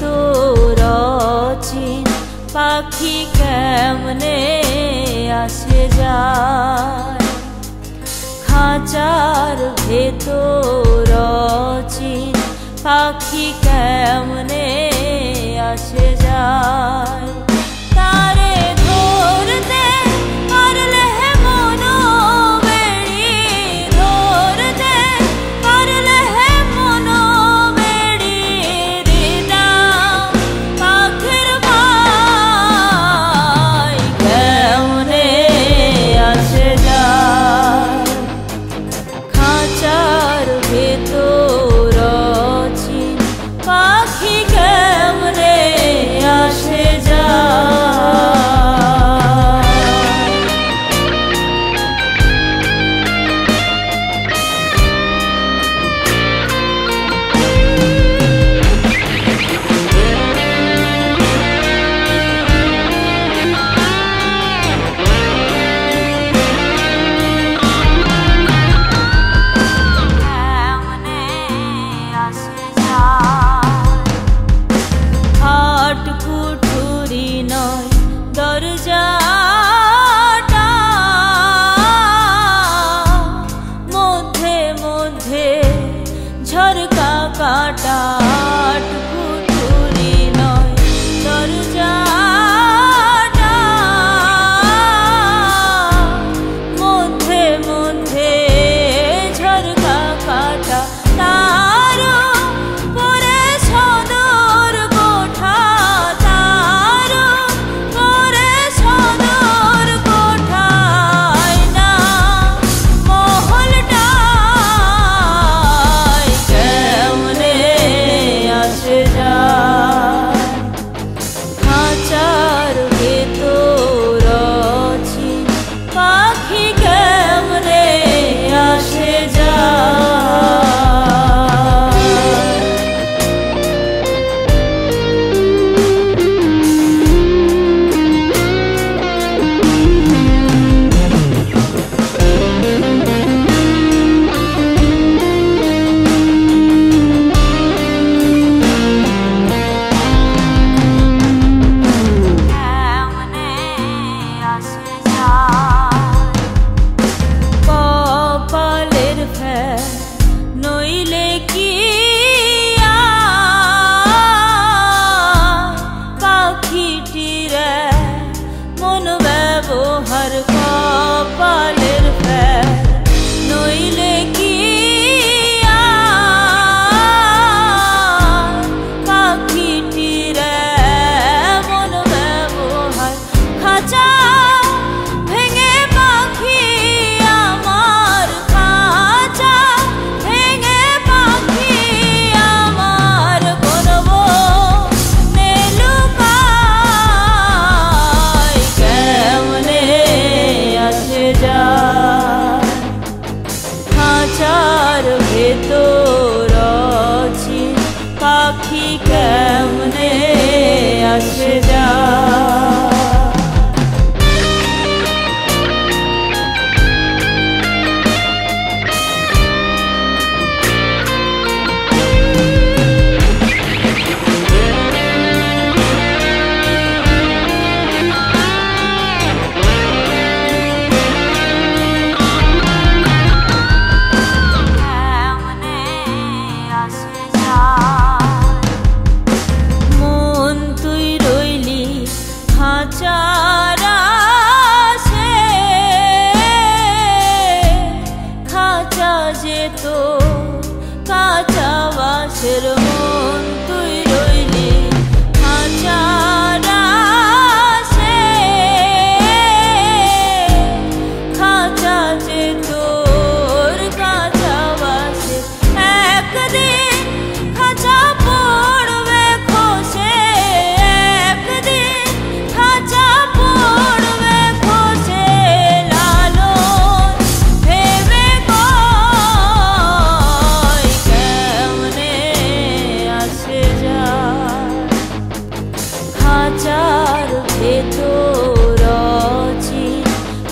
তো রচিন পাখি কেমনে আসে যায়? খাঁচার ভেতর রচিন পাখি কেমনে আসে যায়? heart to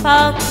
talk